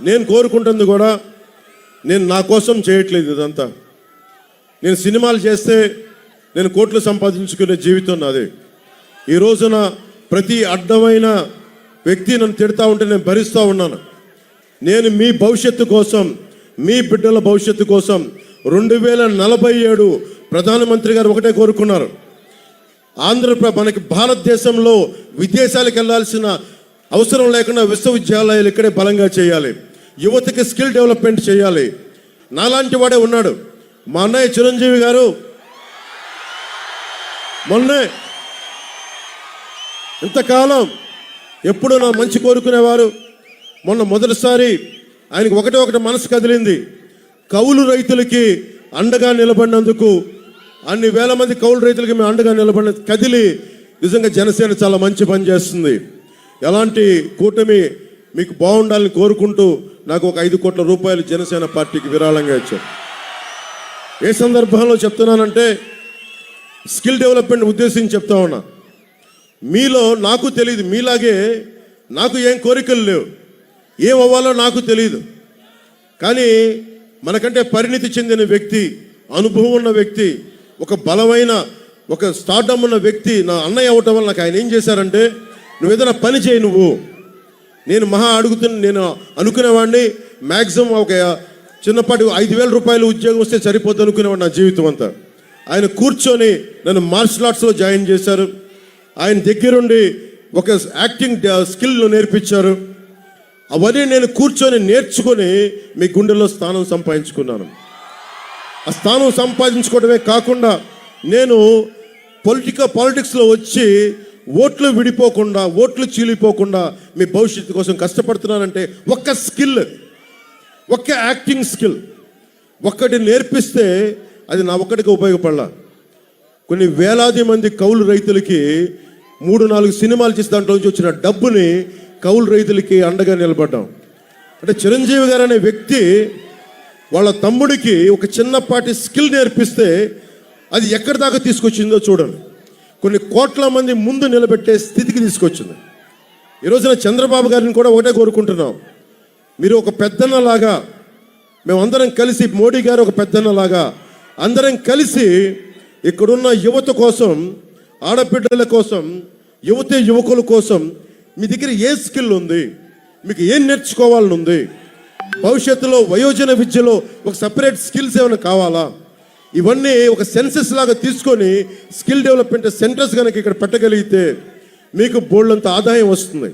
నేను కోరుకుంటుంది కూడా నేను నా కోసం చేయట్లేదు ఇదంతా. నేను సినిమాలు చేస్తే నేను కోట్లు సంపాదించుకునే జీవితం నాది. ఈ రోజున ప్రతి అడ్డమైన వ్యక్తి నన్ను తిడతా ఉంటే నేను భరిస్తూ ఉన్నాను. నేను మీ భవిష్యత్తు కోసం మీ బిడ్డల భవిష్యత్తు కోసం రెండు వేల నలభై ఏడు ప్రధానమంత్రి గారు ఒకటే కోరుకున్నారు. ఆంధ్రప్ర మనకి భారతదేశంలో విదేశాలకు వెళ్ళాల్సిన అవసరం లేకుండా విశ్వవిద్యాలయాలు ఇక్కడే బలంగా చేయాలి. యువతకి స్కిల్ డెవలప్మెంట్ చేయాలి. నాలాంటి వాడే ఉన్నాడు. మా అన్నయ్య చిరంజీవి గారు. మొన్నే ఇంతకాలం ఎప్పుడూ నా మంచి కోరుకునేవారు. మొన్న మొదటిసారి ఆయనకు ఒకటే ఒకటి మనసు కదిలింది. కౌలు రైతులకి అండగా నిలబడినందుకు అన్ని వేల మంది కౌలు రైతులకి మేము అండగా నిలబడిన కదిలి నిజంగా జనసేన చాలా మంచి పని చేస్తుంది. ఎలాంటి కూటమి మీకు బాగుండాలని కోరుకుంటూ నాకు ఒక ఐదు కోట్ల రూపాయలు జనసేన పార్టీకి విరాళంగా ఇచ్చారు. ఏ సందర్భంలో చెప్తున్నానంటే స్కిల్ డెవలప్మెంట్ ఉద్దేశించి చెప్తా ఉన్నా. మీలో నాకు తెలియదు మీలాగే నాకు ఏం కోరికలు లేవు. ఏం అవ్వాలో నాకు తెలియదు. కానీ మనకంటే పరిణితి చెందిన వ్యక్తి అనుభవం ఉన్న వ్యక్తి ఒక బలమైన ఒక స్టార్డమ్ ఉన్న వ్యక్తి నా అన్నయ్య అవ్వటం వల్ల నాకు ఆయన ఏం చేశారంటే నువ్వు ఏదైనా పని చేయి నువ్వు. నేను మహా అడుగుతున్న నేను అనుకునేవాడిని మ్యాక్సిమం ఒక చిన్నపాటి ఐదు వేల రూపాయలు ఉద్యోగం వస్తే సరిపోద్ది అనుకునేవాడు నా జీవితం అంతా. ఆయన కూర్చొని నన్ను మార్షల్ ఆర్ట్స్లో జాయిన్ చేశారు. ఆయన దగ్గరుండి ఒక యాక్టింగ్ స్కిల్ నేర్పించారు. అవన్నీ నేను కూర్చొని నేర్చుకొని మీ గుండెల్లో స్థానం సంపాదించుకున్నాను. ఆ స్థానం సంపాదించుకోవడమే కాకుండా నేను పొలిటికల్ పాలిటిక్స్లో వచ్చి ఓట్లు విడిపోకుండా ఓట్లు చీలిపోకుండా మీ భవిష్యత్తు కోసం కష్టపడుతున్నానంటే ఒక్క స్కిల్ ఒక్క యాక్టింగ్ స్కిల్ ఒక్కటి నేర్పిస్తే అది నా ఒక్కడికి ఉపయోగపడాల. కొన్ని వేలాది మంది కౌలు రైతులకి మూడు నాలుగు సినిమాలు చేసి దాంట్లో నుంచి వచ్చిన డబ్బుని కౌలు రైతులకి అండగా నిలబడ్డాం. అంటే చిరంజీవి గారు అనే వ్యక్తి వాళ్ళ తమ్ముడికి ఒక చిన్నపాటి స్కిల్ నేర్పిస్తే అది ఎక్కడి దాకా తీసుకొచ్చిందో చూడండి. కొన్ని కోట్ల మంది ముందు నిలబెట్టే స్థితికి తీసుకొచ్చింది. ఈ రోజున చంద్రబాబు గారిని కూడా ఒకటే కోరుకుంటున్నాం. మీరు ఒక పెద్దన్నలాగా మేమందరం కలిసి మోడీ గారు ఒక పెద్దన్నలాగా అందరం కలిసి ఇక్కడున్న యువత కోసం ఆడబిడ్డల కోసం యువత యువకుల కోసం మీ దగ్గర ఏ స్కిల్ ఉంది? మీకు ఏం నేర్చుకోవాలని ఉంది భవిష్యత్తులో వయోజన విద్యలో ఒక సపరేట్ స్కిల్స్ ఏమైనా కావాలా? ఇవన్నీ ఒక సెన్సెస్ లాగా తీసుకొని స్కిల్ డెవలప్మెంట్ సెంటర్స్ కనుక ఇక్కడ పెట్టగలిగితే మీకు బోల్డంత ఆదాయం వస్తుంది.